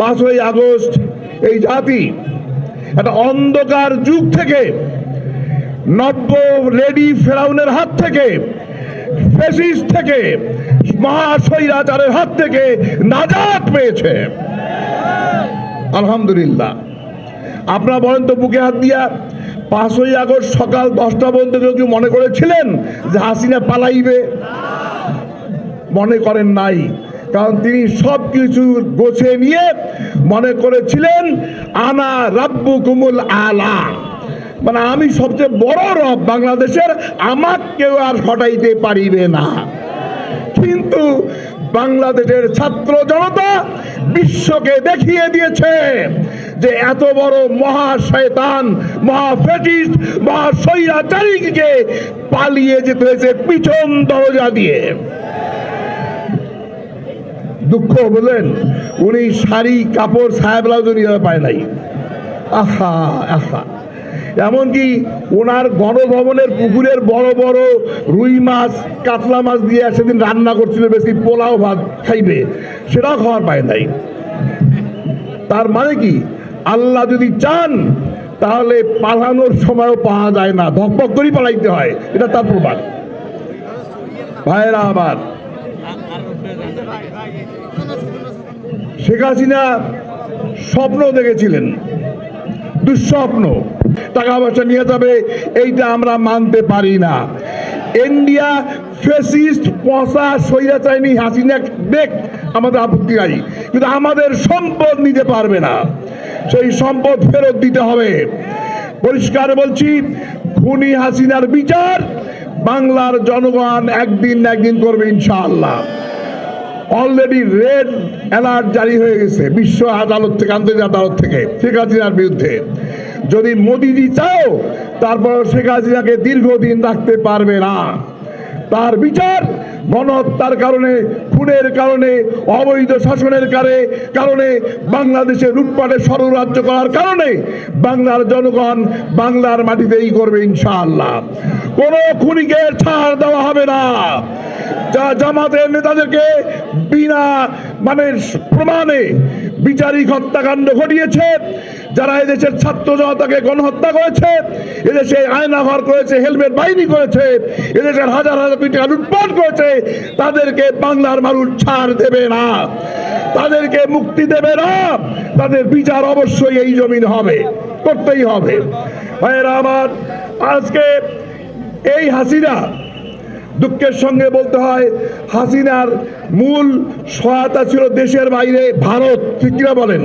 পাঁচই আগস্ট এই জাতি একটা অন্ধকার যুগ থেকে নব্য লেডি ফেরাউনের হাত থেকে ফেসিস থেকে মহাশৈরাচারের হাত থেকে নাজাত পেয়েছে। আলহামদুলিল্লাহ। আপনারা বলেন তো বুকে হাত দিয়া, পাঁচই আগস্ট সকাল দশটা পর্যন্ত কেউ কি মনে করেছিলেন যে হাসিনা পালাইবে? মনে করেন নাই। কারণ তিনি সব কিছু গোছে নিয়ে মনে করেছিলেন, আনা রাব্বু কুমুল আলা। মানে আমি সবচেয়ে বড় রব বাংলাদেশের, আমাক কেউ আর হটাইতে পারিবে না। কিন্তু বাংলাদেশের ছাত্র জনতা বিশ্বকে দেখিয়ে দিয়েছে যে এত বড় মহা শয়তান, মহা ফেটিস্ট, মহা স্বৈরাচারীকে পালিয়ে যেতে হয়েছে পিছন দরজা দিয়ে। দুঃখ বললেন, উনি শাড়ি, কাপড়, ছায়া ব্লাউজও নিতে পায় নাই। আহা আহা। এমনকি ওনার গণভবনের পুকুরের বড় বড় রুই মাছ, কাতলা মাছ দিয়ে সেদিন রান্না করছিল, বেশি পোলাও ভাত খাইবে, সেটাও খাওয়ার পায় নাই। তার মানে কি? আল্লাহ যদি চান, তাহলে পালানোর সময়ও পাওয়া যায় না। ধকপক করেই পালাইতে হয়, এটা তার প্রমাণ। ভাইয়েরা আবার শেখ হাসিনা স্বপ্ন দেখেছিলেন, দুঃস্বপ্ন। টাকা পয়সা নিয়ে যাবে, এইটা আমরা মানতে পারি না। ইন্ডিয়া ফেসিস্ট পচা স্বৈরাচারী হাসিনা দেখ, আমাদের আপত্তি নাই। কিন্তু আমাদের সম্পদ নিতে পারবে না। সেই সম্পদ ফেরত দিতে হবে। পরিষ্কার বলছি খুনি হাসিনার বিচার, বাংলার জনগণ একদিন একদিন করবে ইনশাআল্লাহ। অলরেডি রেড অ্যালার্ট জারি হয়ে গেছে বিশ্ব আদালত থেকে, আন্তর্জাতিক আদালত থেকে, শেখ হাসিনার বিরুদ্ধে। যদি মোদিজি চাও তারপর শেখ হাসিনাকে দীর্ঘদিন রাখতে পারবে না। তার বিচার গণহত্যার কারণে, খুনের কারণে, অবৈধ শাসনের কারে, কারণে বাংলাদেশে লুটপাটে ষড়রাজ্য করার কারণে বাংলার জনগণ বাংলার মাটিতেই করবে ইনশাআল্লাহ। কোন খুনিকে ছাড় দেওয়া হবে না। জামাতের নেতাদেরকে বিনা মানে প্রমাণে বিচারিক হত্যাকাণ্ড ঘটিয়েছে, যারা এদেশের ছাত্র জনতাকে গণহত্যা করেছে, এদেশে আয়নাঘর করেছে, হেলমেট বাহিনী করেছে, এদেশের হাজার হাজার টাকা লুটপাট করেছে, তাদেরকে বাংলার মানুষ ছাড় দেবে না, তাদেরকে মুক্তি দেবে না, তাদের বিচার অবশ্যই এই জমিন হবে, করতেই হবে। ভাইয়েরা আমার, আজকে এই হাসিনা দুঃখের সঙ্গে বলতে হয় হাসিনার মূল সহায়তা ছিল দেশের বাইরে ভারত। ঠিক বলেন?